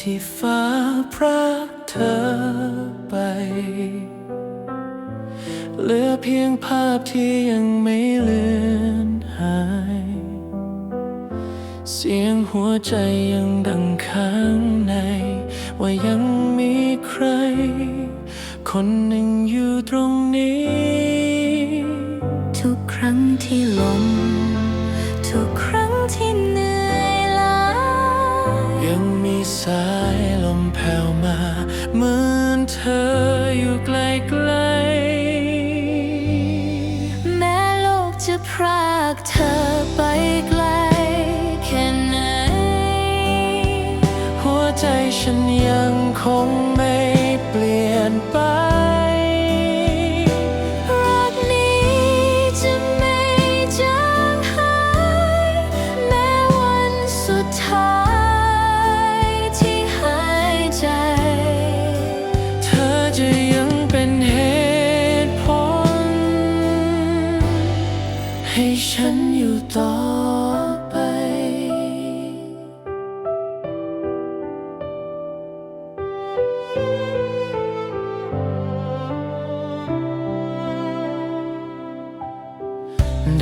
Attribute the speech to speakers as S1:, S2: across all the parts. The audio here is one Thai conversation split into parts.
S1: ที่ฟ้าพรากเธอไป เหลือเพียงภาพที่ยังไม่เลือนหาย เสียงหัวใจยังดังข้างใน ว่ายังมีใคร คนหนึ่งอยู่ตรงนี้
S2: ทุกครั้งที่ลม ทุกครั้งที่เหนื่อย
S1: ยังมีสายลมแผ่วมาเหมือนเธออยู่ไกล
S2: แม้โลกจะพรากเธอไปไกลแค่ไหน
S1: หัวใจฉันยังคง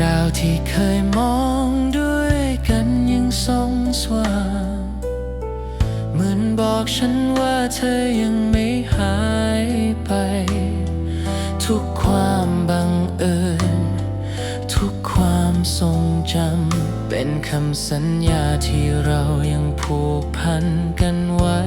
S2: ดา
S1: วที่เคยมองด้วยกันยังส่องสว่างเหมือนบอกฉันว่าเธอยังไม่หายไป ทุกความบังเอิญ ทุกความทรงจำ เป็นคำสัญญาที่เรายังผูกพันกันไว้